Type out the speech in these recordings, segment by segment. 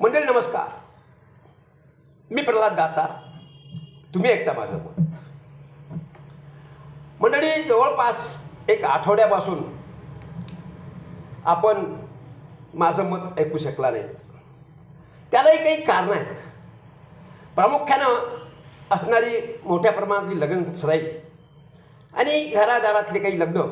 मंडळी नमस्कार. मी प्रल्हाद दातार. तुम्ही ऐकता माझं मत मंडळी जवळपास एक आठवड्यापासून आपण माझं मत ऐकू शकला नाही. त्यालाही काही कारणं आहेत. प्रामुख्यानं असणारी मोठ्या प्रमाणातली लग्न सराई आणि घरादारातले काही लग्न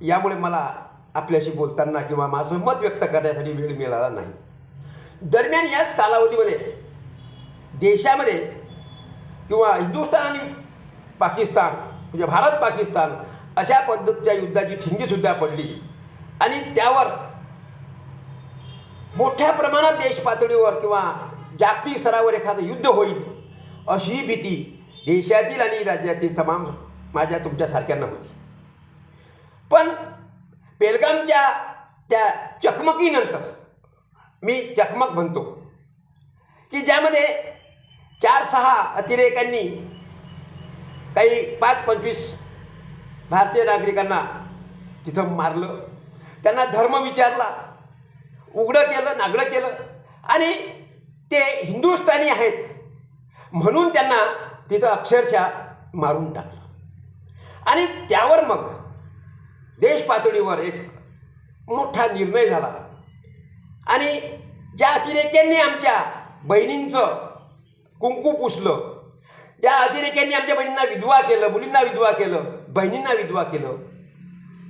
यामुळे मला आपल्याशी बोलताना किंवा माझं मत व्यक्त करण्यासाठी वेळ मिळाला नाही. दरम्यान याच कालावधीमध्ये देशामध्ये किंवा हिंदुस्थान आणि पाकिस्तान म्हणजे भारत पाकिस्तान अशा पद्धतीच्या युद्धाची ठिंगीसुद्धा पडली. आणि त्यावर मोठ्या प्रमाणात देश पातळीवर किंवा जागतिक स्तरावर एखादं युद्ध होईल अशी भीती देशातील आणि राज्यातील तमाम माझ्या तुमच्यासारख्यांना होती. पण पेलगामच्या त्या चकमकीनंतर मी चकमक म्हणतो. की ज्यामध्ये चार सहा अतिरेक्यांनी काही पाच पंचवीस भारतीय नागरिकांना तिथं मारलं. त्यांना धर्म विचारला. उघडं केलं नागडं केलं. आणि ते हिंदुस्थानी आहेत. म्हणून त्यांना तिथं अक्षरशः मारून टाकलं. आणि त्यावर मग देश पातळीवर एक मोठा निर्णय झाला. आणि ज्या अतिरेक्यांनी आमच्या बहिणींचं कुंकू पुसलं ज्या अतिरेक्यांनी आमच्या बहिणींना विधवा केलं मुलींना विधवा केलं बहिणींना विधवा केलं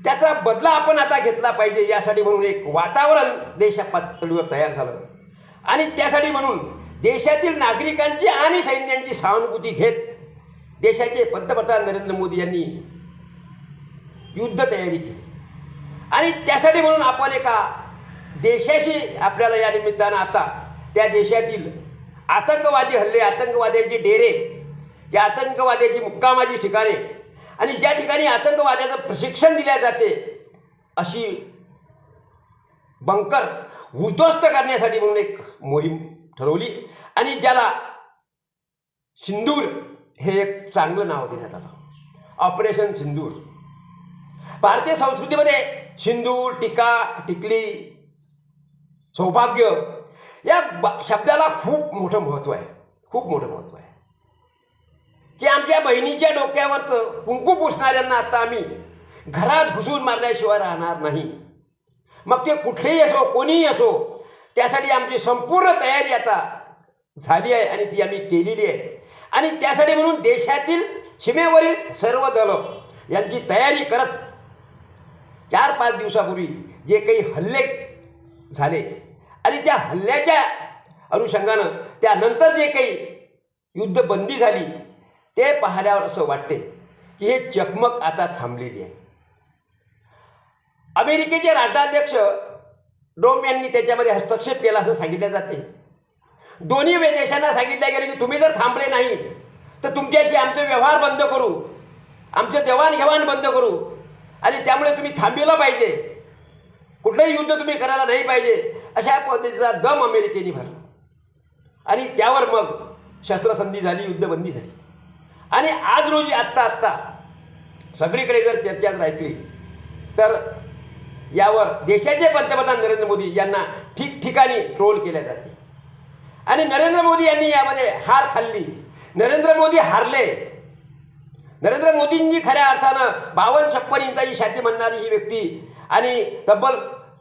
त्याचा बदला आपण आता घेतला पाहिजे यासाठी म्हणून एक वातावरण देशा पातळीवर तयार झालं. आणि त्यासाठी म्हणून देशातील नागरिकांची आणि सैन्यांची सहानुभूती घेत देशाचे पंतप्रधान नरेंद्र मोदी यांनी युद्ध तयारी केली. आणि त्यासाठी म्हणून आपण एका देशाशी आपल्याला या निमित्तानं आता त्या देशातील आतंकवादी हल्ले आतंकवाद्यांचे डेरे या आतंकवाद्याची मुक्कामाची ठिकाणे आणि ज्या ठिकाणी आतंकवाद्याचं प्रशिक्षण दिल्या जाते अशी बंकर उद्ध्वस्त करण्यासाठी म्हणून एक मोहीम ठरवली आणि ज्याला सिंदूर हे एक चांगलं नाव देण्यात आलं. ऑपरेशन सिंदूर. भारतीय संस्कृतीमध्ये सिंदूर टीका टिकली सौभाग्य. या शब्दाला खूप मोठं महत्त्व आहे. खूप मोठं महत्त्व आहे. की आमच्या बहिणीच्या डोक्यावरचं कुंकू पुसणाऱ्यांना आता आम्ही घरात घुसून मारल्याशिवाय राहणार नाही. मग ते कुठलेही असो कोणीही असो त्यासाठी आमची संपूर्ण तयारी आता झाली आहे आणि ती आम्ही केलेली आहे. आणि त्यासाठी म्हणून देशातील सीमेवरील सर्व दलं यांची तयारी करत चार पाच दिवसापूर्वी जे काही हल्ले झाले आणि त्या हल्ल्याच्या अनुषंगानं त्यानंतर जे काही युद्धबंदी झाली ते पाहिल्यावर असं वाटते की हे चकमक आता थांबलेली आहे. अमेरिकेचे राष्ट्राध्यक्ष डोम यांनी त्याच्यामध्ये हस्तक्षेप केला असं सांगितलं जाते. दोन्ही देशांना सांगितलं गेलं की तुम्ही जर थांबले नाही तर तुमच्याशी आमचे व्यवहार बंद करू आमचं देवाणघेवाण बंद करू आणि त्यामुळे तुम्ही थांबविलं पाहिजे. कुठलंही युद्ध तुम्ही करायला नाही पाहिजे. अशा पद्धतीचा दम अमेरिकेने भरला. आणि त्यावर मग शस्त्रसंधी झाली युद्धबंदी झाली. आणि आज रोजी आत्ता आत्ता सगळीकडे जर चर्चा जर ऐकली तर यावर देशाचे पंतप्रधान नरेंद्र मोदी यांना ठिकठिकाणी ट्रोल केल्या जाते. आणि नरेंद्र मोदी यांनी यामध्ये हार खाल्ली. नरेंद्र मोदी हारले. नरेंद्र मोदींनी खऱ्या अर्थानं बावन्न छप्पन इंचाची छाती म्हणणारी ही व्यक्ती आणि तब्बल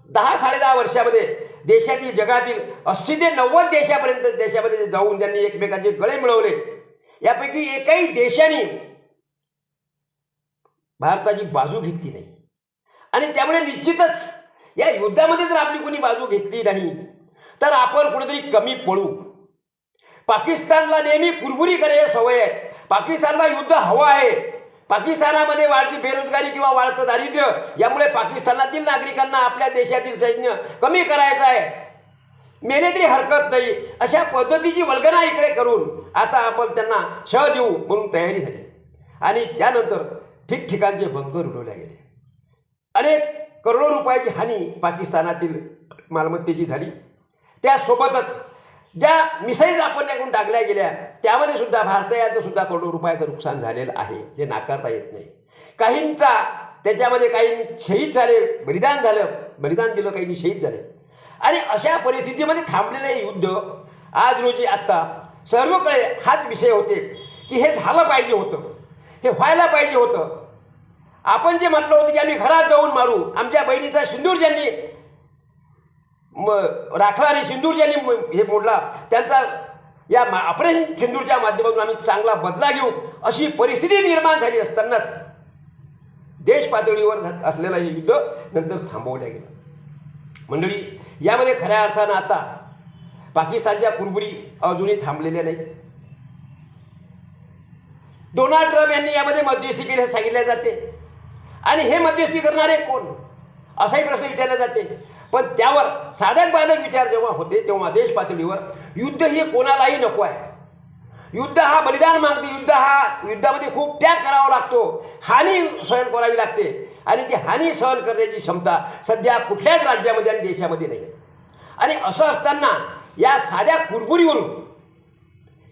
दहा साडेदहा वर्षामध्ये देशातील जगातील अस्सी ते नव्वद देशापर्यंत देशामध्ये जाऊन त्यांनी एकमेकांचे गळे मिळवले यापैकी एकाही देशाने भारताची बाजू घेतली नाही. आणि त्यामुळे निश्चितच या युद्धामध्ये जर आपली कोणी बाजू घेतली नाही तर आपण कुठेतरी कमी पडू. पाकिस्तानला नेहमी कुरबुरी करायची सवय आहे. पाकिस्तानला युद्ध हवं आहे. पाकिस्तानामध्ये वाढती बेरोजगारी किंवा वाढतं दारिद्र्य यामुळे पाकिस्तानातील नागरिकांना आपल्या देशातील सैन्य कमी करायचं आहे. मेले तरी हरकत नाही. अशा पद्धतीची वल्गना इकडे करून आता आपण त्यांना शह देऊ म्हणून तयारी झाली. आणि त्यानंतर ठिकठिकाणचे बंकर उडवले गेले. अनेक करोडो रुपयाची हानी पाकिस्तानातील मालमत्तेची झाली. त्यासोबतच ज्या मिसाईल्स आपण त्याकडून टाकल्या गेल्या त्यामध्ये सुद्धा भारतीयांचं सुद्धा करोडो रुपयाचं नुकसान झालेलं आहे जे नाकारता येत नाही. काहींचा त्याच्यामध्ये काही शहीद झाले बलिदान झालं बलिदान दिलं काही शहीद झाले. आणि अशा परिस्थितीमध्ये थांबलेलं हे युद्ध आज रोजी आत्ता सर्वकडे हाच विषय होते की हे झालं पाहिजे होतं हे व्हायला पाहिजे होतं. आपण जे म्हटलं होतं की आम्ही घरात जाऊन मारू आमच्या बहिणीचा सिंदूर ज्यांनी म राठवा आणि सिंदूर ज्यांनी हे मोडला. त्यांचा या मा ऑपरेशन सिंदूरच्या माध्यमातून आम्ही चांगला बदला घेऊ अशी परिस्थिती निर्माण झाली असतानाच देश पातळीवर झा- असलेलं हे युद्ध नंतर थांबवलं गेलं. मंडळी यामध्ये खऱ्या अर्थानं आता पाकिस्तानच्या कुरबुरी अजूनही थांबलेल्या नाहीत. डोनाल्ड ट्रम्प यांनी यामध्ये मध्यस्थी केली सांगितले जाते. आणि हे मध्यस्थी करणारे कोण? असाही प्रश्न विचारला जाते. पण त्यावर साधक बाधक विचार जेव्हा होते तेव्हा देश पातळीवर युद्ध हे कोणालाही नको आहे. युद्ध हा बलिदान मागते युद्ध हा युद्धामध्ये खूप त्याग करावा लागतो. हानी सहन करावी लागते. आणि ती हानी सहन करण्याची क्षमता सध्या कुठल्याच राज्यामध्ये आणि देशामध्ये नाही. आणि असं असताना या साध्या कुरबुरीवरून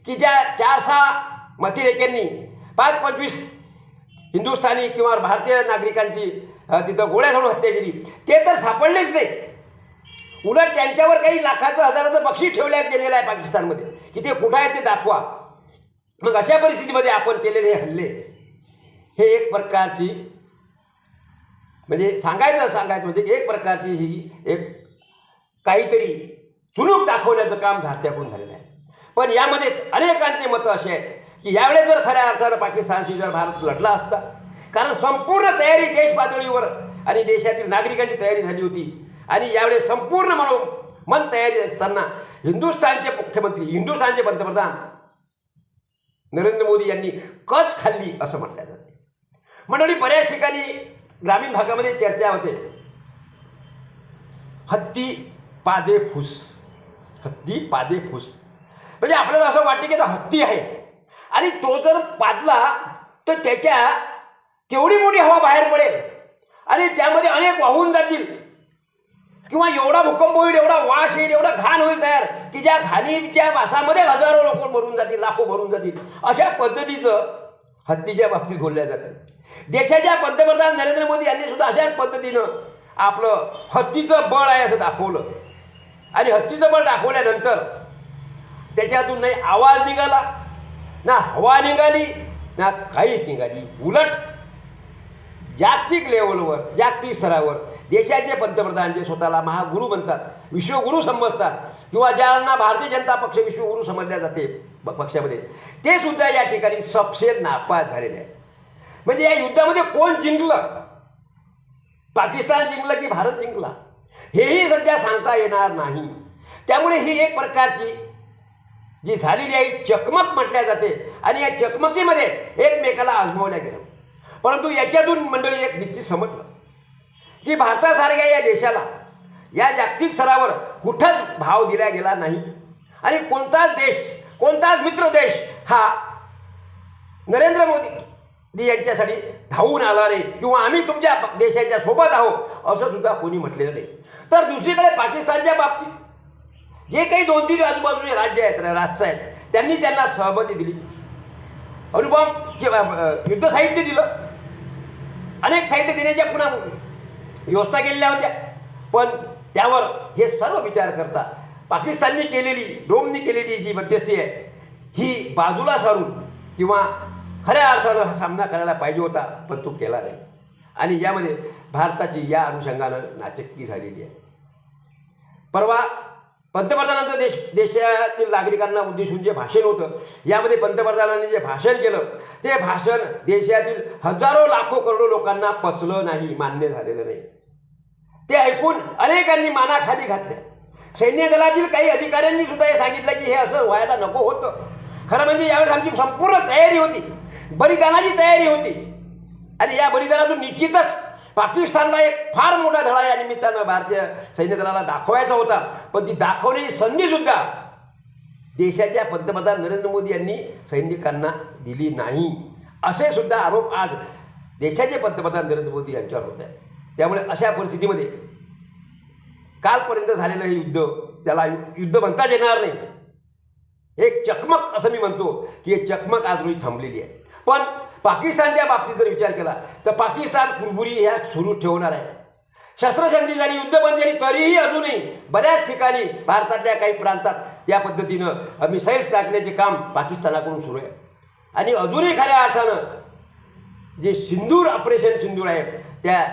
की ज्या चार सहा मतिरेक्यांनी पाच पंचवीस हिंदुस्थानी किंवा भारतीय नागरिकांची तिथं गोळ्या घालून हत्या केली ते तर सापडलेच नाहीत. उलट त्यांच्यावर काही लाखाचं हजाराचं बक्षीस ठेवण्यात गेलेलं आहे पाकिस्तानमध्ये. की ते कुठं आहे ते दाखवा. मग अशा परिस्थितीमध्ये आपण केलेले हे हल्ले हे एक प्रकारची म्हणजे सांगायचं सांगायचं म्हणजे एक प्रकारची ही एक काहीतरी चुणूक दाखवण्याचं काम भारतीयाकडून झालेलं आहे. पण यामध्येच अनेकांचे मतं असे आहेत की यावेळेस जर खऱ्या अर्थानं पाकिस्तानशी जर भारत लढला असता कारण संपूर्ण तयारी देश पातळीवर आणि देशातील नागरिकांची तयारी झाली होती आणि यावेळी संपूर्ण मनो मन तयारी असताना हिंदुस्थानचे मुख्यमंत्री हिंदुस्थानचे पंतप्रधान नरेंद्र मोदी यांनी कच खाल्ली असं म्हटलं जाते. मंडळी बऱ्याच ठिकाणी ग्रामीण भागामध्ये चर्चा होते. हत्ती पादे फुस. हत्ती पादे फूस. म्हणजे आपल्याला असं वाटते की तो हत्ती आहे. आणि तो जर पादला तर त्याच्या केवढी मोठी हवा बाहेर पडेल. आणि त्यामध्ये अनेक वाहून जातील. किंवा एवढा भूकंप होईल एवढा वास येईल एवढा घाण होईल तयार की ज्या घाणीच्या वासामध्ये हजारो लोक भरून जातील लाखो भरून जातील. अशा पद्धतीचं हत्तीच्या बाबतीत बोलल्या जातं. देशाच्या पंतप्रधान नरेंद्र मोदी यांनी सुद्धा अशाच पद्धतीनं आपलं हत्तीचं बळ आहे असं दाखवलं. आणि हत्तीचं बळ दाखवल्यानंतर त्याच्यातून नाही आवाज निघाला ना हवा निघाली ना काहीच निघाली. उलट जागतिक लेवलवर जागतिक स्तरावर देशाचे पंतप्रधान जे स्वतःला महागुरू म्हणतात विश्वगुरू समजतात किंवा ज्यांना भारतीय जनता पक्ष विश्वगुरू समजल्या जाते प- पक्षामध्ये ते सुद्धा या ठिकाणी सपशेल नापास झालेले आहेत. म्हणजे या युद्धामध्ये कोण जिंकलं? पाकिस्तान जिंकलं की भारत जिंकला? हेही सध्या सांगता येणार नाही. त्यामुळे ही एक प्रकारची जी झालेली आहे चकमक म्हटल्या जाते आणि या चकमकीमध्ये एकमेकाला आजमावल्या गेलं परंतु याच्यातून मंडळी एक निश्चित समजलं की भारतासारख्या या देशाला या जागतिक स्तरावर कुठंच भाव दिला गेला नाही. आणि कोणताच देश कोणताच मित्र देश हा नरेंद्र मोदी यांच्यासाठी धावून आला नाही किंवा आम्ही तुमच्या देशाच्या सोबत आहोत असं सुद्धा कोणी म्हटलेलं नाही. तर दुसरीकडे पाकिस्तानच्या बाबतीत जे काही दोन तीन आजूबाजूचे राज्य आहेत राष्ट्र आहेत त्यांनी त्यांना सहमती दिली. अनुपम जे- युद्ध साहित्य दिलं. अनेक साहित्य देण्याच्या पुन्हा व्यवस्था केलेल्या होत्या. पण त्यावर हे सर्व विचार करता पाकिस्तानने केलेली डोमनी केलेली जी मध्यस्थी आहे ही बाजूला सारून किंवा खऱ्या अर्थानं हा सामना करायला पाहिजे होता पण तो केला नाही. आणि यामध्ये भारताची या अनुषंगानं नाचक्की झालेली आहे. परवा पंतप्रधानांचं देश देशातील नागरिकांना उद्देशून जे भाषण होतं यामध्ये पंतप्रधानांनी जे भाषण केलं ते भाषण देशातील हजारो लाखो करोडो लोकांना पचलं नाही मान्य झालेलं नाही. ते ऐकून अनेकांनी मानाखाली घातल्या सैन्य दलातील काही अधिकाऱ्यांनी सुद्धा हे सांगितलं की हे असं व्हायला नको होतं. खरं म्हणजे यावेळेस आमची संपूर्ण तयारी होती. बलिदानाची तयारी होती. आणि या बलिदानातून निश्चितच पाकिस्तानला एक फार मोठा धडा या निमित्तानं भारतीय सैन्य दलाला दाखवायचा होता. पण ती दाखवण्याची संधीसुद्धा देशाच्या पंतप्रधान नरेंद्र मोदी यांनी सैनिकांना दिली नाही. असे सुद्धा आरोप आज देशाचे पंतप्रधान नरेंद्र मोदी यांच्यावर होत आहे त्यामुळे अशा परिस्थितीमध्ये कालपर्यंत झालेलं हे युद्ध त्याला युद्ध म्हणताच येणार नाही. एक चकमक असं मी म्हणतो की हे चकमक आज रोजी थांबलेली आहे. पण पाकिस्तानच्या बाबतीत जर विचार केला तर पाकिस्तान कुरबुरी ह्या सुरू ठेवणार आहे. शस्त्रसंधी झाली युद्धबंदी झाली तरीही अजूनही बऱ्याच ठिकाणी भारतातल्या काही प्रांतात त्या पद्धतीनं मिसाईल्स टाकण्याचे काम पाकिस्तानाकडून सुरू आहे. आणि अजूनही खऱ्या अर्थानं जे सिंदूर ऑपरेशन सिंदूर आहे त्या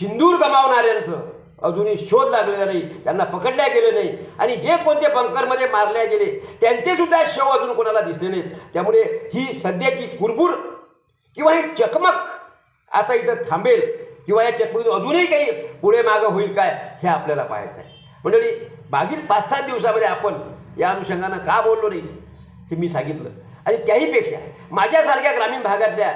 सिंदूर गमावणाऱ्यांचं अजूनही शोध लागलेला नाही त्यांना पकडल्या गेलं नाही. आणि जे कोणते बंकरमध्ये मारल्या गेले त्यांचेसुद्धा शव अजून कोणाला दिसले नाहीत. त्यामुळे ही सध्याची कुरबुर किंवा ही चकमक. आता इथं थांबेल किंवा या चकमकीतून अजूनही काही पुढे मागं होईल काय हे आपल्याला पाहायचं आहे मंडळी मागील पाच सात दिवसामध्ये आपण या अनुषंगानं का बोललो नाही हे मी सांगितलं. आणि त्याहीपेक्षा माझ्यासारख्या ग्रामीण भागातल्या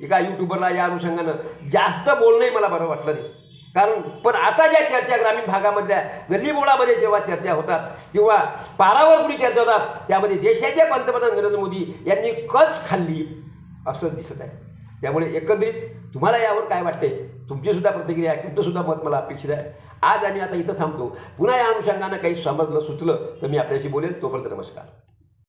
एका यूट्यूबरला या अनुषंगानं जास्त बोलणंही मला बरं वाटलं नाही. कारण पण आता ज्या चर्चा ग्रामीण भागामधल्या गल्लीबोळामध्ये जेव्हा चर्चा होतात किंवा पारावर कुणी चर्चा होतात त्यामध्ये देशाचे पंतप्रधान नरेंद्र मोदी यांनी कच खाल्ली. असं दिसत आहे. त्यामुळे एकंदरीत तुम्हाला यावर काय वाटते तुमचीसुद्धा प्रतिक्रिया आहे तुमचंसुद्धा मत मला अपेक्षित आहे. आज आणि आता इथं थांबतो. पुन्हा या अनुषंगानं काही समजलं सुचलं तर मी आपल्याशी बोलेल तोपर्यंत नमस्कार.